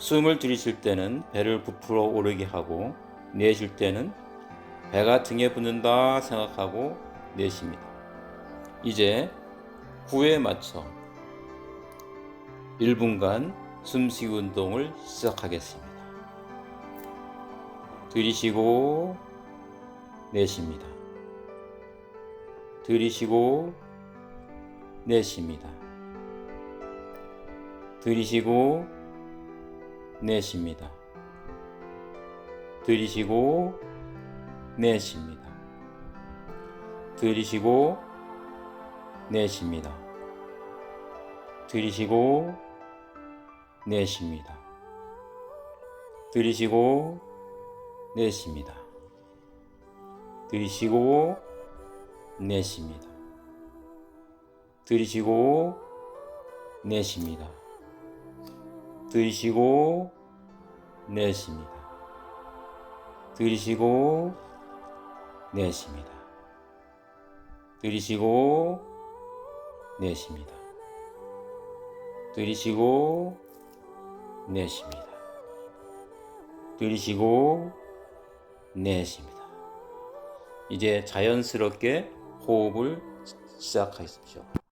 숨을 들이쉴 때는 배를 부풀어 오르게 하고 내쉴 때는 배가 등에 붙는다 생각하고 내쉽니다. 이제 구에 맞춰 1분간 숨쉬기 운동을 시작하겠습니다. 들이쉬고 내쉽니다. 들이쉬고 내쉽니다. 들이쉬고 내쉽니다. 들이쉬고 내쉽니다. 들이쉬고 내쉽니다. 들이쉬고 내쉽니다. 들이쉬고 내쉽니다. 들이쉬고 내쉽니다. 들이쉬고 내쉽니다. 들이쉬고 내쉽니다. 들이쉬고 내쉽니다. 들이쉬고 내쉽니다. 들이쉬고 내쉽니다. 들이쉬고 내쉽니다. 이제 자연스럽게 호흡을 시작하십시오.